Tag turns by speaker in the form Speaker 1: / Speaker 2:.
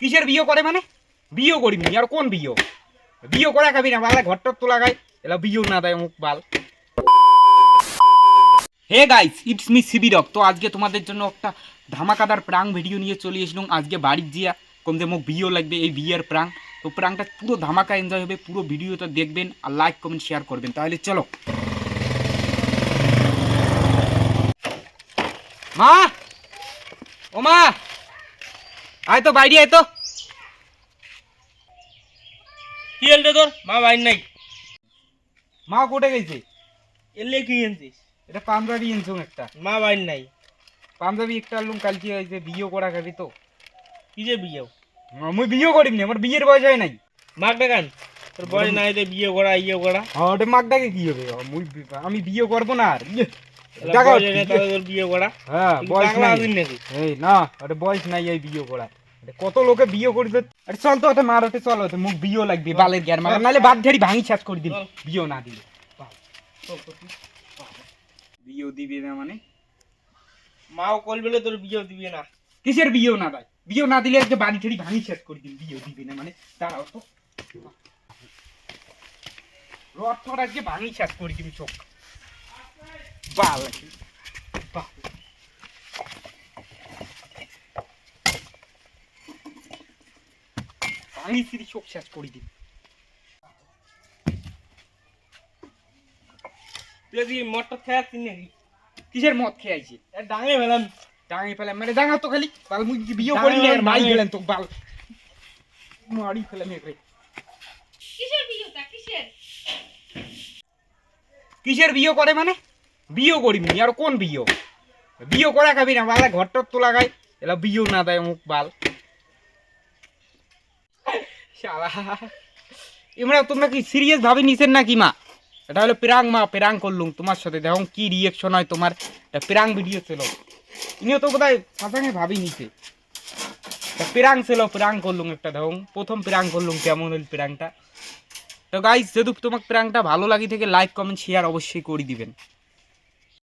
Speaker 1: কিসের বিয়ে করে মানে? বিয়ে করিনি। আর কোন বিয়ে? বিয়ে করা খাবি না, বালা ঘরটর তো লাগাই। এলা বিয়েও না দেয় মুখ বাল। হে গাইস ইটস মি সিবিরক তো আজকে তোমাদের জন্য একটা ধামাকাদার প্রাং ভিডিও নিয়ে চলে এসলাম আজকে বাড়ির জিয়া কমতে মুখ বিয়েও লাগবে এই বিয়ের প্রাং। তো প্রাংটা পুরো ধামাকা এনজয় হবে, পুরো ভিডিওটা দেখবেন আর লাইক কমেন্ট শেয়ার করবেন। তাহলে চলো। মা! ও মা! আয় তো বাইরে আয় তো।
Speaker 2: কি হলটা তোর? মা বাইর নাই।
Speaker 1: মা কোটে গেছে?
Speaker 2: এলে কি আনছিস?
Speaker 1: এটা পাঞ্জাবি এনছুম একটা।
Speaker 2: মা বাইর নাই।
Speaker 1: পাঞ্জাবি একটা আনলুম কালকে হয়েছে বিয়ে করা খাবি তো।
Speaker 2: কি যে বিয়ে?
Speaker 1: আমি বিয়ে করিনি আমার বিয়ের বয়স হয় নাই।
Speaker 2: মাক ডাকান? তোর বয়স নাই তো বিয়ে করা ইয়ে করা।
Speaker 1: হ্যাঁ ওটা মাগটাকে কি হবে? আমি বিয়ে করব না আর। ইয়ে, টাকা
Speaker 2: তোর বিয়ে করা।
Speaker 1: হ্যাঁ বয়স নাই। এই না ওটা বয়স নাই এই বিয়ে করা কত লোকে বিয়ে করি তো আরে চল তো ওটা মার ওটা চল মুখ বিয়ে লাগবে বালের গ্যার মারা নাহলে বাদ ঝাড়ি ভাঙি শেষ করে দিবি
Speaker 2: চল।
Speaker 1: বিয়ে না দিলে। বিয়ে দিবি না মানে?
Speaker 2: মাও কল বেলে তোর বিয়ে দিবি না।
Speaker 1: কিসের বিয়েও না ভাই? বিয়ে না দিলে বাড়ি ভাঙি শেষ করে দিবি বিয়ে দিবি না মানে? দাঁড়াও তো। রথ আজকে ভাঙি শেষ করে দিবি চোখ। বাল বাল ভাঙি সিরি চোখ শেষ করে
Speaker 2: নাকি?
Speaker 1: কিসের মদ
Speaker 2: ডাঙে ফেলাম।
Speaker 1: ডাঙে ফেলে মানে ডাঙা তো খালি। বাল মুই বিয়ে করি না
Speaker 2: মানে
Speaker 1: মাই। গেলেন তো বাল। মারি ফেলে মেয়ে
Speaker 3: কিসের বিয়েটা কিসের?
Speaker 1: কিসের বিয়ে করে মানে? বিয়ে করিনি আর কোন বিয়ে? বিয়ে করা খাবি না বালা ঘরটর তো লাগাই এলা বিয়েও না দেয় মুখ বাল। ইমরা, তোমরা কি সিরিয়াস ভাবে নিছেন নাকি, মা? এটা হলো প্রাং, মা, প্রাং করলুম তোমার সাথে। দেখো কি রিয়েকশন হয় তোমার। প্রাং ভিডিও ছিল। ইনিও তো বোধহয় সাঁচাঙে ভাবি নিছে। প্রাং ছিল, প্রাং করলুম একটা। দেখো প্রথম প্রাং করলুম কেমন হল প্রাংটা। তো গাইজ যদি তোমার প্রাংটা ভালো লাগি থেকে লাইক কমেন্ট শেয়ার অবশ্যই করে দিবেন।